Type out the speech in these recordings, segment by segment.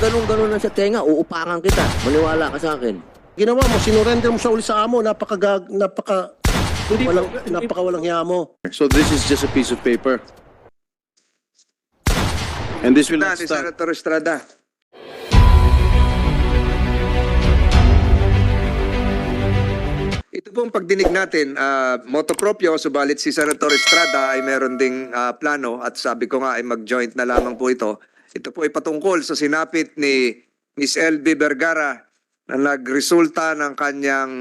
ganun-ganun na sa tenga, uupakan kita. Maniwala ka sa akin. Ginawa mo, sinurrender mo siya uli sa amo, napaka, napaka, Hindi po, walang, hindi- napaka walang hiya mo. So this is just a piece of paper. And this will na not ni start. Senator Estrada. Ito pong pagdinig natin, ah, moto proprio, subalit si Senator Estrada ay meron ding ah, plano at sabi ko nga ay mag-joint na lamang po ito. Ito po ay patungkol sa sinapit ni Miss LB Vergara na nagresulta ng kanyang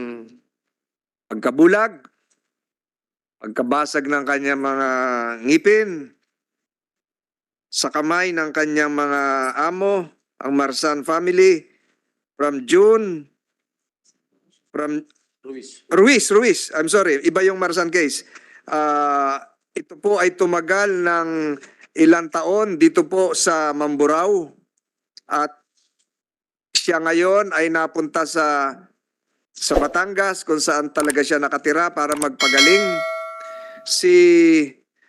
pagkabulag, pagkabasag ng kanyang mga ngipin, sa kamay ng kanyang mga amo, ang Marsan family, from June, from Luis. Ruiz, Ruiz, I'm sorry, iba yung Marsan case. Ah, ito po ay tumagal ng ilang taon dito po sa Mamburao at siya ngayon ay napunta sa sa Batangas kung saan talaga siya nakatira para magpagaling. Si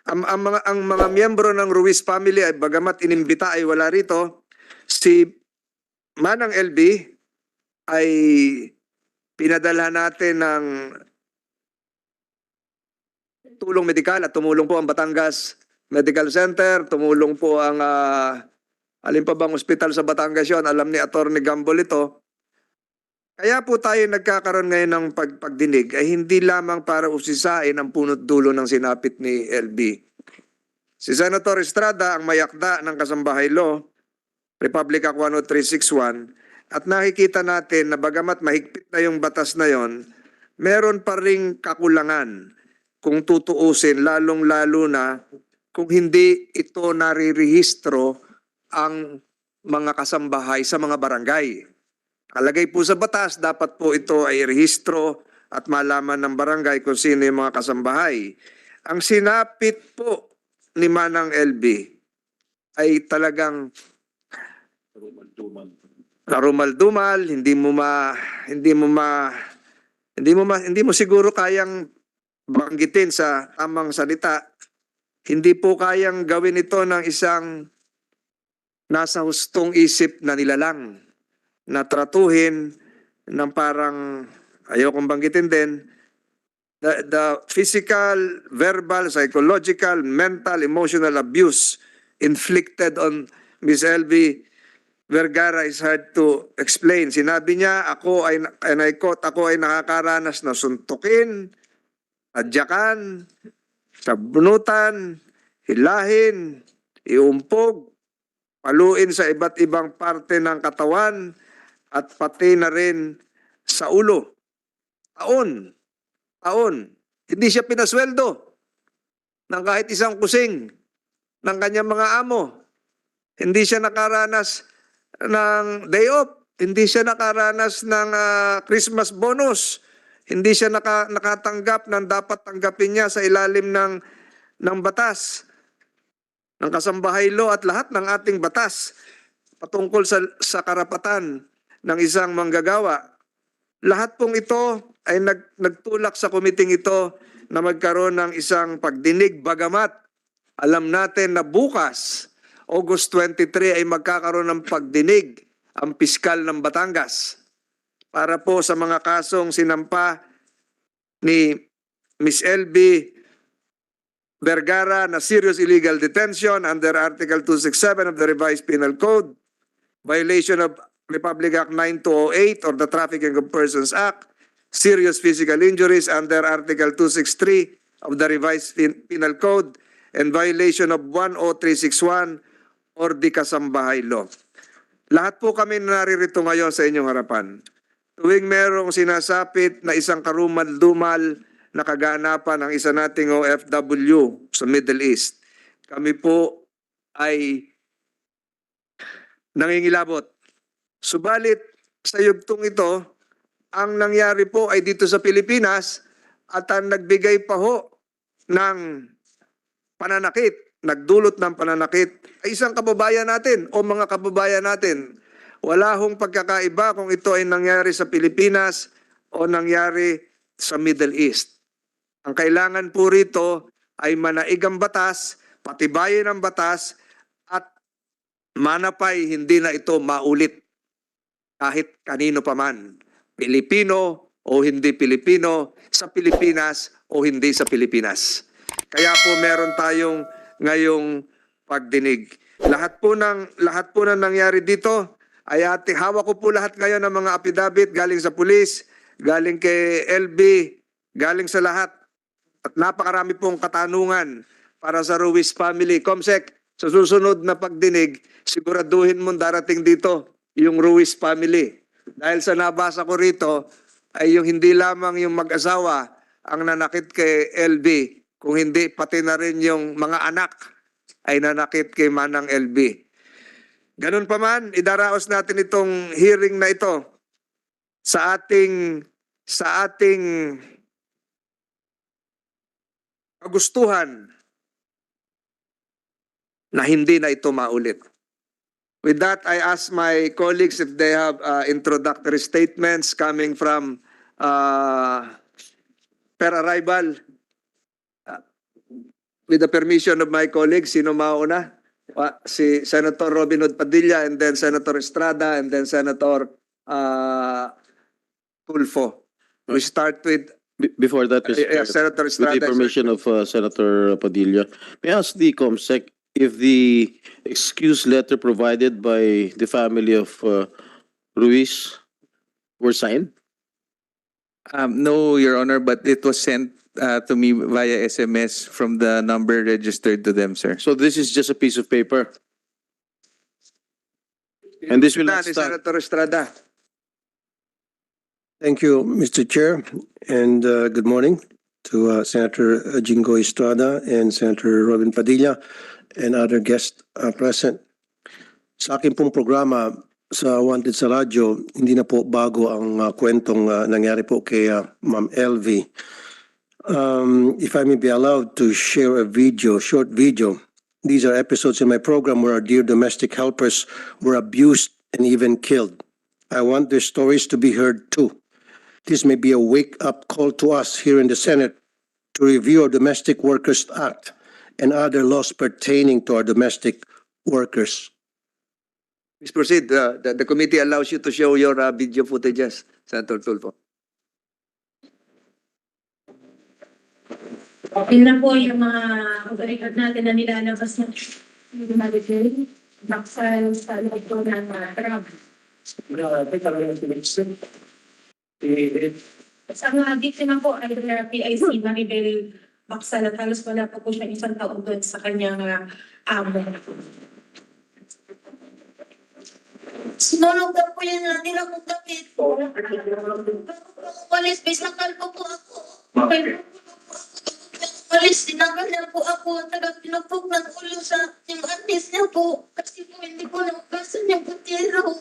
ang, ang mga ang mga miyembro ng Ruiz family ay bagamat inimbita ay wala rito. Si Manang LB ay pinadala natin ng tulong medikal at tumulong po ang Batangas Medical Center, tumulong po ang ah, alin pa bang ospital sa Batangas yon, alam ni Attorney Gambol ito. Kaya po tayo nagkakaroon ngayon ng pag pagdinig ay hindi lamang para usisain ang punot dulo ng sinapit ni LB. Si Senator Estrada ang mayakda ng Kasambahay Law, Republic Act 10361, at nakikita natin na bagamat mahigpit na yung batas na yon, meron pa ring kakulangan kung tutuusin, lalong-lalo na kung hindi ito narirehistro ang mga kasambahay sa mga barangay. Kalagay po sa batas, dapat po ito ay rehistro at malaman ng barangay kung sino yung mga kasambahay. Ang sinapit po ni Manang LB ay talagang karumal-dumal, hindi mo ma hindi mo ma hindi mo ma, hindi mo siguro kayang banggitin sa tamang salita. Hindi po kayang gawin ito ng isang nasa hustong isip na nilalang na tratuhin ng parang ayokong banggitin din the, the physical, verbal, psychological, mental, emotional abuse inflicted on Miss LV Vergara is hard to explain. Sinabi niya, ako ay, and I quote, ako ay nakakaranas na suntukin, adyakan, sabunutan, hilahin, iumpog, paluin sa iba't ibang parte ng katawan, at pati na rin sa ulo. Taon, taon. Hindi siya pinasweldo ng kahit isang kusing ng kanyang mga amo. Hindi siya nakaranas ng day off. Hindi siya nakaranas ng ah, Christmas bonus. Hindi siya naka, nakatanggap ng dapat tanggapin niya sa ilalim ng, ng batas, ng kasambahay law at lahat ng ating batas patungkol sa, sa karapatan ng isang manggagawa. Lahat pong ito ay nag, nagtulak sa kumiting ito na magkaroon ng isang pagdinig bagamat alam natin na bukas August 23 ay magkakaroon ng pagdinig ang piskal ng Batangas para po sa mga kasong sinampa ni Miss LB Vergara na serious illegal detention under Article 267 of the Revised Penal Code, violation of Republic Act 9208 or the Trafficking of Persons Act, serious physical injuries under Article 263 of the Revised Pen- Penal Code, and violation of 10361 or the Kasambahay Law. Lahat po kami naririto ngayon sa inyong harapan. Tuwing merong sinasapit na isang karumal-dumal na kaganapan ng isa nating OFW sa Middle East, kami po ay nangingilabot. Subalit sa yugtong ito, ang nangyari po ay dito sa Pilipinas at ang nagbigay pa ho ng pananakit, nagdulot ng pananakit ay isang kababayan natin o mga kababayan natin. Wala hong pagkakaiba kung ito ay nangyari sa Pilipinas o nangyari sa Middle East. Ang kailangan po rito ay manaigang batas, patibayin ang batas, at manapay hindi na ito maulit kahit kanino pa man. Pilipino o hindi Pilipino, sa Pilipinas o hindi sa Pilipinas. Kaya po meron tayong ngayong pagdinig. Lahat po ng lahat po ng nangyari dito ay ati hawak ko po lahat ngayon ng mga affidavit galing sa pulis, galing kay LB, galing sa lahat. At napakarami pong katanungan para sa Ruiz family. Comsec, sa susunod na pagdinig, siguraduhin mong darating dito yung Ruiz family. Dahil sa nabasa ko rito, ay yung hindi lamang yung mag-asawa ang nanakit kay LB, kung hindi pati na rin yung mga anak ay nanakit kay Manang LB. Ganun pa man, idaraos natin itong hearing na ito sa ating sa ating kagustuhan na hindi na ito maulit. With that, I ask my colleagues if they have uh, introductory statements coming from uh, per arrival. Uh, with the permission of my colleagues, sino mauna? Si Senator Robin Hood Padilla and then Senator Estrada and then Senator uh, Tulfo. We start with Be- Before that, Mr. uh, Chair, Senator with Estrada. the permission of uh, Senator Padilla, may I ask the COMSEC if the excuse letter provided by the family of uh, Ruiz were signed? Um, no, Your Honor, but it was sent uh, to me via SMS from the number registered to them, sir. So this is just a piece of paper? And this will not ni stand? Senator Estrada. Thank you, Mr. Chair, and uh, good morning to uh, Senator Jingo Estrada and Senator Robin Padilla and other guests uh, present. Sa akin pong programa sa Wanted sa Radyo, hindi na po bago ang uh, kwentong uh, nangyari po kay uh, Ma'am LV. Um, if I may be allowed to share a video, short video. These are episodes in my program where our dear domestic helpers were abused and even killed. I want their stories to be heard too. This may be a wake-up call to us here in the Senate to review our Domestic Workers Act and other laws pertaining to our domestic workers. Please proceed. Uh, the, the committee allows you to show your uh, video footages, Senator Tulfo. Na po yung mga otoridad natin na nilalabas ng Maribel, Baksan, sa loob po ng uh, Trump. Sa mga biktima po ay PIC Maribel Baksan at halos wala pa po siya isang taon doon sa kanyang uh, amo. Sinulog na po yan na nila kong damit. Walis, bis nakal po po ako. Walis, tinanggal na po ako. Taga pinupok ng ulo sa yung artist niya po. Kasi po hindi ko naugasan yung putero.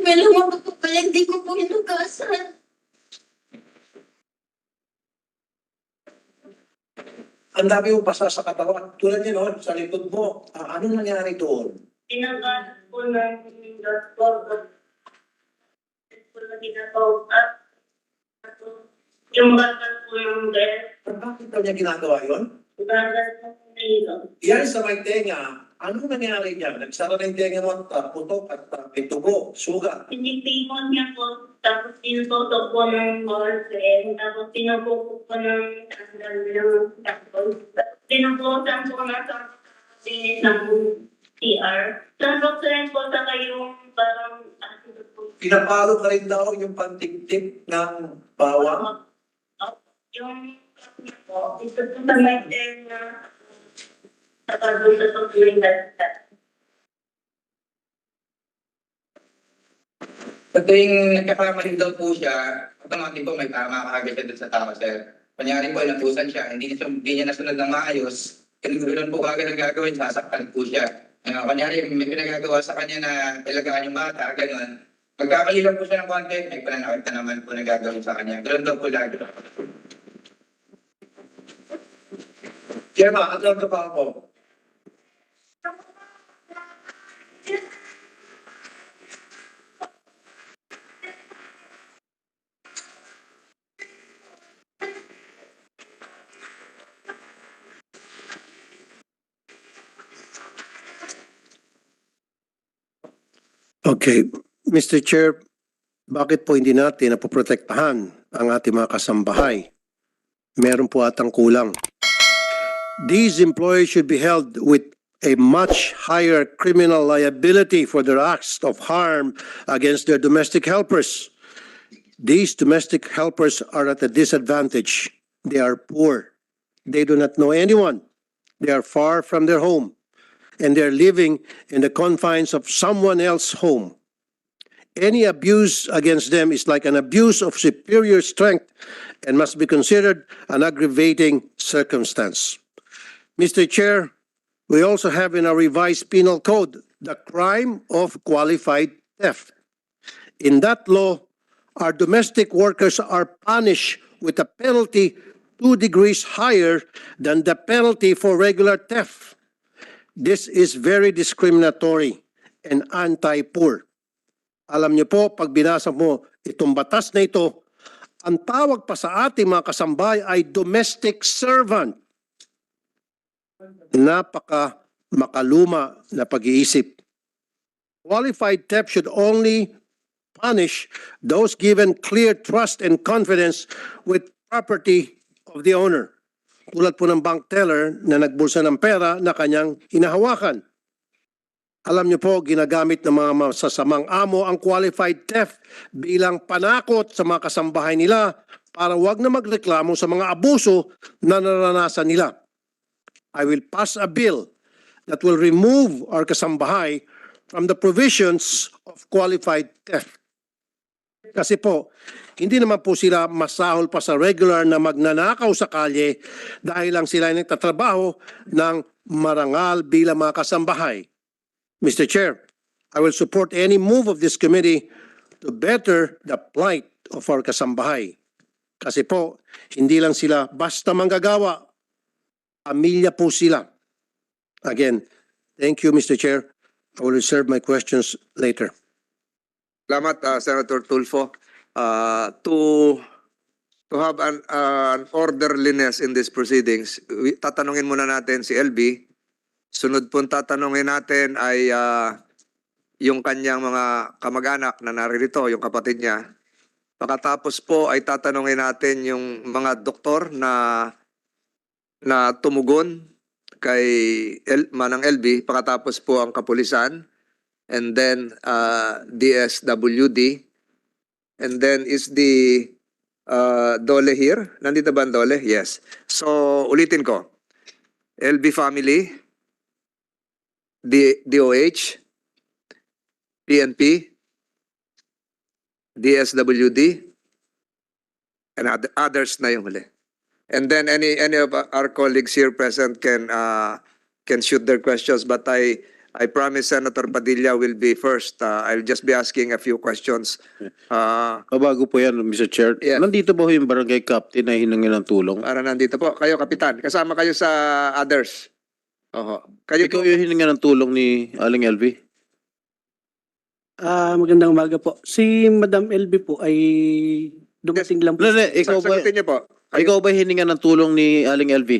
May lumabag po kaya hindi ko po inugasan. ang dami mo pasa sa katawan. Tulad niya noon, sa likod mo. Ah, ano nangyari doon? Tinanggal po ng doktor. Po na ginagawa. Yung bakal po yung death. Bakit daw niya ginagawa yon? Bakal po nilo. Yan sa may tenga. Ano nangyari niya? Nagsara ng tenga mo at uh, putok at uh, may tugo, suga. Pinipimon niya po, tapos tinutotok po ng boyfriend, tapos pinupukok po ng tanggal ng tapos. Pinuputan po na sa kasi ng TR. Tapos rin po sa kayong parang ano po, Pinapalo ka rin daw yung pantigtip ng bawang. Yung po, ito po sa may tenga, tapos doon sa tutuloy na Sa tuwing nagkakamali daw po siya, automatic po may tama kaagad siya dun sa tao, sir. Kunyari po, inabusan siya, hindi niya, hindi niya nasunod ng maayos, ganun po agad ang gagawin, sasaktan po siya. Uh, kunyari, may pinagagawa sa kanya na talagaan yung bata, ganun. Magkamali lang po siya ng konti, may pananakit na naman po na gagawin sa kanya. Ganun daw po lagi. Kaya ano ka pa ako? Okay, Mr. Chair, bakit po hindi natin napoprotektahan ang ating mga kasambahay? Meron po atang kulang. These employees should be held with a much higher criminal liability for their acts of harm against their domestic helpers. These domestic helpers are at a disadvantage. They are poor. They do not know anyone. They are far from their home. And they're living in the confines of someone else's home. Any abuse against them is like an abuse of superior strength and must be considered an aggravating circumstance. Mr. Chair, we also have in our revised penal code the crime of qualified theft. In that law, our domestic workers are punished with a penalty two degrees higher than the penalty for regular theft. This is very discriminatory and anti-poor. Alam niyo po, pag binasa mo itong batas na ito, ang tawag pa sa ating mga kasambahay ay domestic servant. Napaka makaluma na pag-iisip. Qualified theft should only punish those given clear trust and confidence with property of the owner. Tulad po ng bank teller na nagbulsa ng pera na kanyang hinahawakan. Alam niyo po, ginagamit ng mga masasamang amo ang qualified theft bilang panakot sa mga kasambahay nila para wag na magreklamo sa mga abuso na naranasan nila. I will pass a bill that will remove our kasambahay from the provisions of qualified theft. Kasi po, hindi naman po sila masahol pa sa regular na magnanakaw sa kalye dahil lang sila ay nagtatrabaho ng marangal bilang mga kasambahay. Mr. Chair, I will support any move of this committee to better the plight of our kasambahay. Kasi po, hindi lang sila basta manggagawa, pamilya po sila. Again, thank you, Mr. Chair. I will reserve my questions later. Salamat, uh, Senator Tulfo. Uh, to to have an, uh, an orderliness in these proceedings, tatanungin muna natin si LB. Sunod pong tatanungin natin ay uh, yung kanyang mga kamag-anak na naririto, yung kapatid niya. Pagkatapos po ay tatanungin natin yung mga doktor na na tumugon kay L, Manang LB. Pagkatapos po ang kapulisan and then uh, DSWD. And then is the uh, Dole here? Nandito ba ang Dole? Yes. So, ulitin ko. LB family, D DOH, PNP, DSWD, and other, others na yung huli. And then any any of our colleagues here present can uh, can shoot their questions, but I I promise Senator Padilla will be first. Uh, I'll just be asking a few questions. Uh, Kabago po yan, Mr. Chair. Yeah. Nandito ba ho yung barangay captain na hinangin ng tulong? para nandito po. Kayo, Kapitan. Kasama kayo sa others. Oho. Kayo Ikaw po. yung hinangin ng tulong ni Aling LV? Ah, magandang umaga po. Si Madam LB po ay dumating lang po. Hindi, ikaw ba, Sagutin niyo po. Kayo- ikaw ba hininga ng tulong ni Aling LV?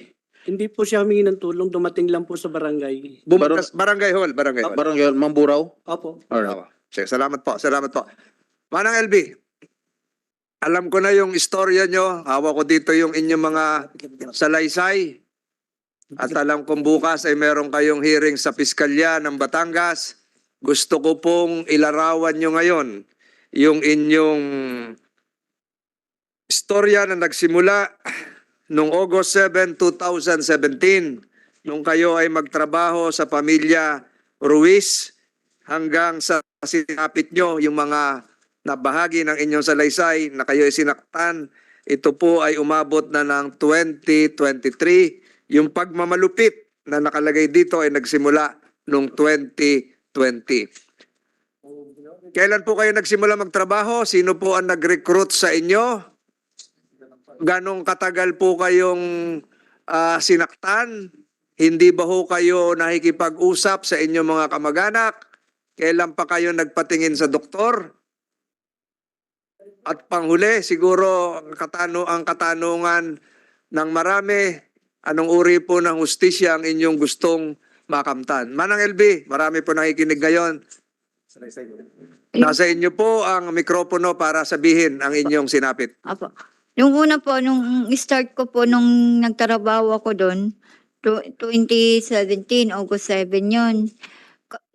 Hindi po siya humingi ng tulong, dumating lang po sa barangay. Bumunta sa barangay hall. Barangay hall. Barangay Mamburaw? Opo. Alright. Sige, salamat po. Salamat po. Manang LB, alam ko na yung istorya nyo. Hawak ko dito yung inyong mga salaysay. At alam kong bukas ay meron kayong hearing sa Piskalya ng Batangas. Gusto ko pong ilarawan nyo ngayon yung inyong istorya na nagsimula noong August 7, 2017 nung kayo ay magtrabaho sa pamilya Ruiz hanggang sa sinapit nyo yung mga nabahagi ng inyong salaysay na kayo ay sinaktan. Ito po ay umabot na ng 2023. Yung pagmamalupit na nakalagay dito ay nagsimula noong 2020. Kailan po kayo nagsimula magtrabaho? Sino po ang nag-recruit sa inyo? Ganong katagal po kayong ah, sinaktan? Hindi ba ho kayo nakikipag-usap sa inyong mga kamag-anak? Kailan pa kayo nagpatingin sa doktor? At panghuli, siguro ang, katano, ang katanungan ng marami, anong uri po ng hustisya ang inyong gustong makamtan? Manang LB, marami po nakikinig ngayon. Nasa inyo po ang mikropono para sabihin ang inyong sinapit. Apo. Nung una po, nung start ko po, nung nagtrabaho ako doon, tw- 2017, August 7 yun.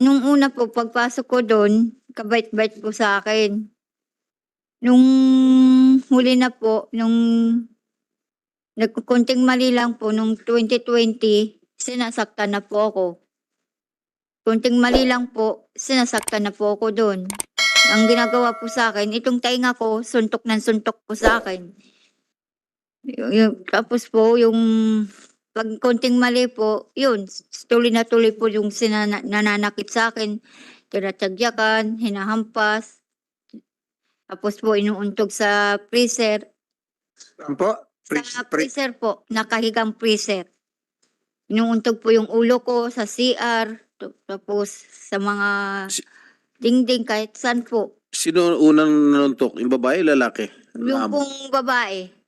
Nung una po, pagpasok ko doon, kabait-bait po sa akin. Nung huli na po, nung nagkukunting mali lang po, nung 2020, sinasaktan na po ako. Kunting mali lang po, sinasaktan na po ako doon ang ginagawa po sa akin, itong tainga ko, suntok ng suntok po sa akin. Yung- tapos po, yung pag konting mali po, yun, tuloy na tuloy po yung sinana, nananakit sa akin. Tinatagyakan, hinahampas. Tapos po, inuuntog sa freezer. Ano po? Pre- Sa pre- freezer po, nakahigang freezer. Inuuntog po yung ulo ko sa CR, tapos sa mga Si- dingding kahit saan po. Sino unang nanuntok? Yung babae, lalaki? Yung pong babae.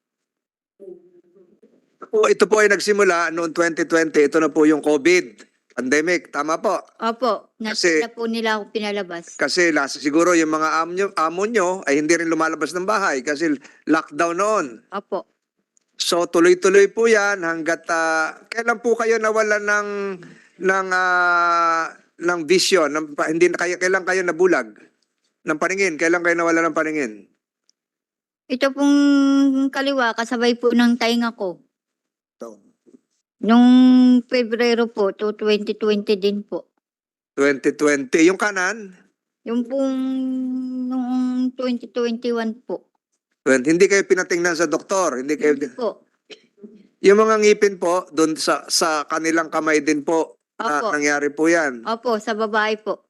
Po, ito po ay nagsimula noong 2020. Ito na po yung COVID pandemic. Tama po. Opo, Kasi- nasa na po nila ako pinalabas. Kasi last, siguro yung mga amo nyo, amo nyo ay hindi rin lumalabas ng bahay kasi lockdown noon. Opo. So tuloy-tuloy po 'yan hangga't ah, kailan po kayo nawala ng ng ah, ng vision, ng, pa- hindi na kayo kailan kayo nabulag ng paningin? Kailan kayo nawala ng paningin? Ito pong kaliwa, kasabay po ng tainga ko. Nung Pebrero po, to 2020 din po. 2020. Yung kanan, Yung pong noong 2021 po. 20, hindi kayo pinatingnan sa doktor, hindi kayo Po. Yung mga ngipin po doon sa sa kanilang kamay din po na Opo. nangyari po 'yan. Opo, sa babae po.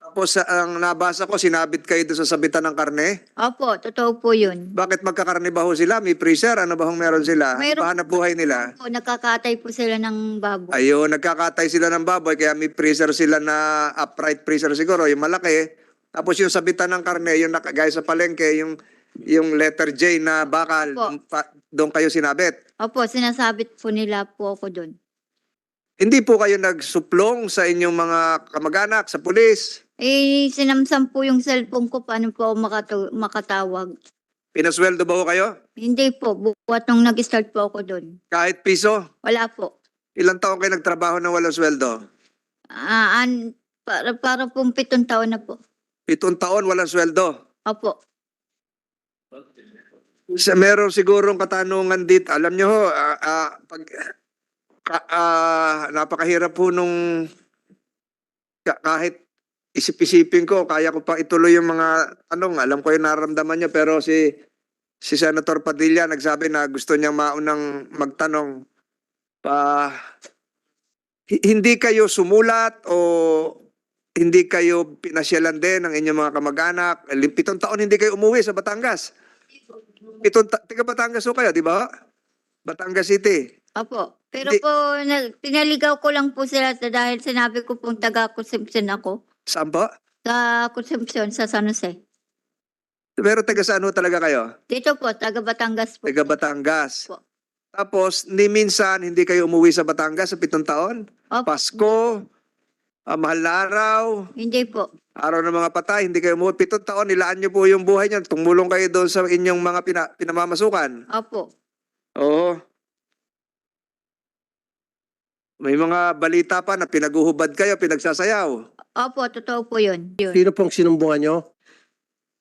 Tapos sa ang nabasa ko sinabit kayo doon sa sabitan ng karne. Opo, totoo po yun. Bakit magkakarne ba ho sila? May freezer? Ano ba hong meron sila? Mayroon- Pahanap buhay nila? Po, nakakatay po sila ng baboy. Ayun, nagkakatay sila ng baboy kaya may freezer sila na upright freezer siguro, yung malaki. Tapos yung sabitan ng karne, yung naka, gaya sa palengke, yung yung letter J na bakal, Opo. pa- doon kayo sinabit. Opo, sinasabit po nila po ako doon. Hindi po kayo nagsuplong sa inyong mga kamag-anak, sa pulis. Eh, sinamsam po yung cellphone ko, paano po ako makatu- makatawag? Pinasweldo ba ho kayo? Hindi po, buwat nung nag-start po ako doon. Kahit piso? Wala po. Ilang taon kayo nagtrabaho na walang sweldo? Ah, an, para, para pong pitong taon na po. Pitong taon walang sweldo. Opo. Sa meron sigurong katanungan dito. Alam nyo ho, ah, ah, pag, ka- ah, napakahirap po nung ka- kahit isip-isipin ko, kaya ko pa ituloy yung mga tanong. Alam ko yung nararamdaman niya, pero si si Senator Padilla nagsabi na gusto niyang maunang magtanong pa hi- hindi kayo sumulat o hindi kayo pinasyalan din ng inyong mga kamag-anak. Pitong taon hindi kayo umuwi sa Batangas. Pitong ta- taga Batangas ho kayo, di ba? Batangas City. Opo. Pero Hindi- po, na, pinaligaw ko lang po sila sa- dahil sinabi ko pong taga-consumption ako. Saan po? Sa consumption sa San Jose. Pero taga saan ho talaga kayo? Dito po, taga Batangas po. Taga Batangas. Po. Tapos, ni minsan, hindi kayo umuwi sa Batangas sa pitong taon? Opo. Pasko, ah, mahal na araw, Hindi po. araw ng mga patay, hindi kayo umuwi. Pitong taon, nilaan niyo po yung buhay niyo. Tumulong kayo doon sa inyong mga pina- pinamamasukan. Opo. Oo. May mga balita pa na pinaguhubad kayo, pinagsasayaw. Opo, totoo po yun. yun. Sino pong sinumbungan nyo?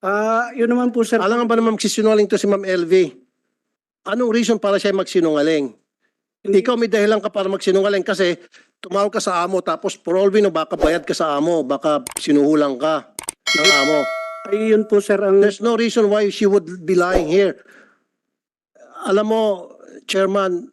Ah, yun naman po, sir. Alam nga ba naman magsisinungaling to si Ma'am LV? Anong reason para siya magsinungaling? Ikaw may dahilan ka para magsinungaling kasi tumawag ka sa amo tapos for all we know, baka bayad ka sa amo, baka sinuhulang ka ng amo. Ay, yun po, sir, ang... There's no reason why she would be lying here. Alam mo, Chairman,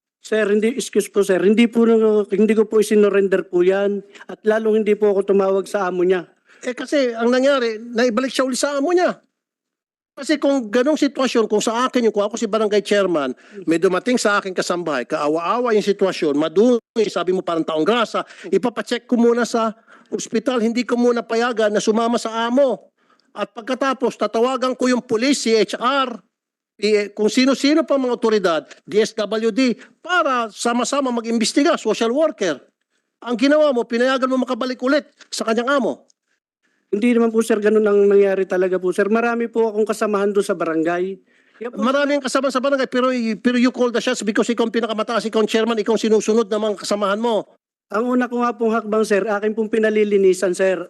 Sir, hindi, excuse po sir, hindi po, hindi ko po isinorender po yan. At lalong hindi po ako tumawag sa amo niya. Eh kasi ang nangyari, naibalik siya uli sa amo niya. Kasi kung ganong sitwasyon, kung sa akin yung kung ako si barangay chairman, may dumating sa akin kasambahay, kaawa-awa yung sitwasyon, madumi, sabi mo parang taong grasa, ipapacheck ko muna sa ospital, hindi ko muna payagan na sumama sa amo. At pagkatapos, tatawagan ko yung police, si eh, kung sino-sino pa mga otoridad, DSWD, para sama-sama mag-imbestiga, social worker. Ang ginawa mo, pinayagan mo makabalik ulit sa kanyang amo. Hindi naman po sir, ganun ang nangyari talaga po sir. Marami po akong kasamahan doon sa barangay. Po, Maraming kasama sa barangay pero pero you call the shots because ikaw ang pinakamataas, ikaw ang chairman, ikaw ang sinusunod ng mga kasamahan mo. ang una ko nga pong hakbang sir, akin pong pinalilinisan sir.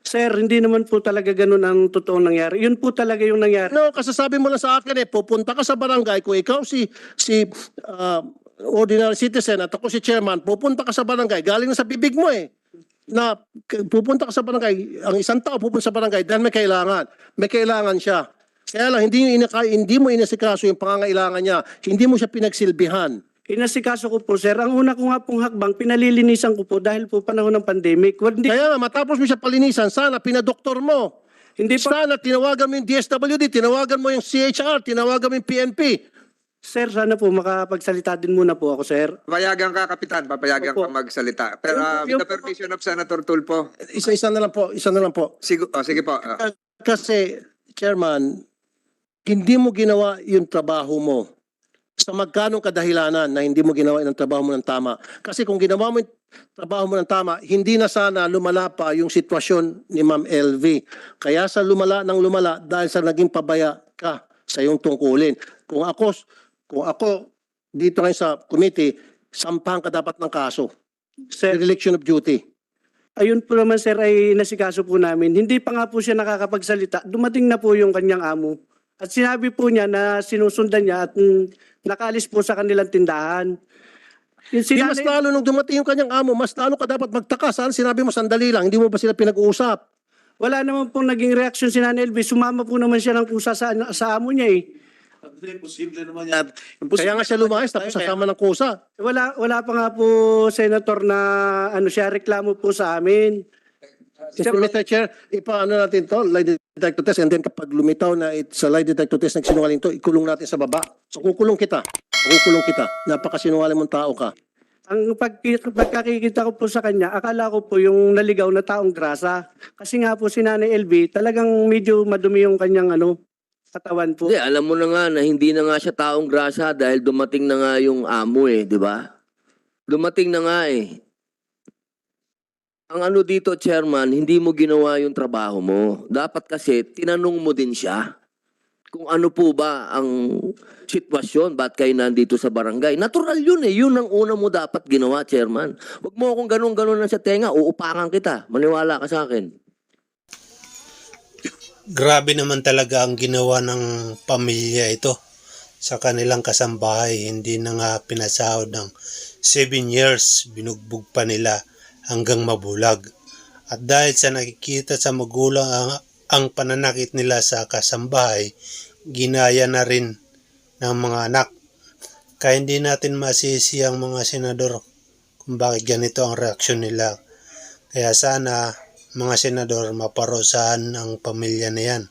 Sir, hindi naman po talaga ganun ang totoong nangyari. Yun po talaga yung nangyari. No, kasasabi mo lang sa akin eh, pupunta ka sa barangay, kung ikaw si, si ah, ordinary citizen at ako si chairman, pupunta ka sa barangay, galing na sa bibig mo eh na pupunta ka sa barangay, ang isang tao pupunta sa barangay dahil may kailangan. May kailangan siya. Kaya lang, hindi, yung inaka, hindi mo inasikaso yung pangangailangan niya. Hindi mo siya pinagsilbihan. Inasikaso ko po, sir. Ang una ko nga pong hakbang, pinalilinisan ko po dahil po panahon ng pandemic. Hindi, Kaya nga, matapos mo siya palinisan, sana pinadoktor mo. hindi po, Sana tinawagan mo yung DSWD, tinawagan mo yung CHR, tinawagan mo yung PNP. sir, sana po makapagsalita din muna po ako, sir. Papayagan ka, Kapitan. Papayagan Opo. ka magsalita. Pero uh, with yung- the permission of Senator Tulfo. Isa-isa na lang po, isa na lang po. Sige, oh, sige po. ah. Kasi, Chairman, hindi mo ginawa yung trabaho mo. Sa magkanong kadahilanan na hindi mo ginawa yung trabaho mo ng tama. Kasi kung ginawa mo yung trabaho mo ng tama, hindi na sana lumala pa yung sitwasyon ni Ma'am LV. Kaya sa lumala ng lumala dahil sa naging pabaya ka sa iyong tungkulin. Kung ako, kung ako dito ngayon sa committee, sampahan ka dapat ng kaso. Sir, Dereliction of duty. ayun po naman, sir, ay nasikaso po namin. Hindi pa nga po siya nakakapagsalita. Dumating na po yung kanyang amo. At sinabi po niya na sinusundan niya at mm, nakaalis po sa kanilang tindahan. Yung Di mas sinanay- lalo nung dumating yung kanyang amo, mas lalo ka dapat magtaka. Sana sinabi mo sandali lang, hindi mo ba sila pinag-uusap? Wala naman pong naging reaksyon si Nanay Elvis. Sumama po naman siya ng kusa sa, sa amo niya eh. Imposible naman yan. Kaya nga siya lumayas tapos sasama ng kusa. Wala, wala pa nga po, Senator, na ano siya, reklamo po sa amin. Mr. Mr. Chair, ipaano natin to, lie detector test, and then kapag lumitaw na it's a lie detector test nagsinungaling to, ikulong natin sa baba. So kukulong kita. Kukulong kita. Napakasinungaling mong tao ka. Ang pag, pagkakikita ko po sa kanya, akala ko po yung naligaw na taong grasa. Kasi nga po si Nanay LB, talagang medyo madumi yung kanyang ano, katawan po. Hindi, alam mo na nga na hindi na nga siya taong grasa dahil dumating na nga yung amo eh, di ba? Dumating na nga eh. Ang ano dito, chairman, hindi mo ginawa yung trabaho mo. Dapat kasi, tinanong mo din siya. kung ano po ba ang sitwasyon, ba't kayo nandito sa barangay. Natural yun eh. Yun ang una mo dapat ginawa, chairman. Huwag mo akong ganun-ganun na sa tenga, uupakan kita. Maniwala ka sa akin. Grabe naman talaga ang ginawa ng pamilya ito sa kanilang kasambahay. Hindi na nga pinasahod ng 7 years, binugbog pa nila hanggang mabulag. At dahil sa nakikita sa magulang ang, ang pananakit nila sa kasambahay, ginaya na rin ng mga anak. Kaya hindi natin masisi ang mga senador kung bakit ganito ang reaksyon nila. Kaya sana mga senador maparusahan ang pamilya na yan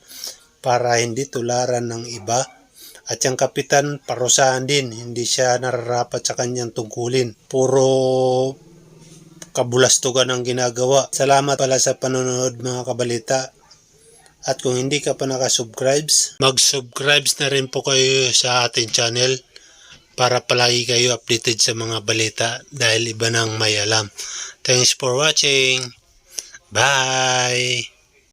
para hindi tularan ng iba. At yung kapitan, parusahan din. Hindi siya nararapat sa kanyang tungkulin. Puro kabulastugan ang ginagawa. Salamat pala sa panonood mga kabalita. At kung hindi ka pa nakasubscribes, mag-subscribes na rin po kayo sa ating channel para palagi kayo updated sa mga balita dahil iba nang may alam. Thanks for watching. Bye!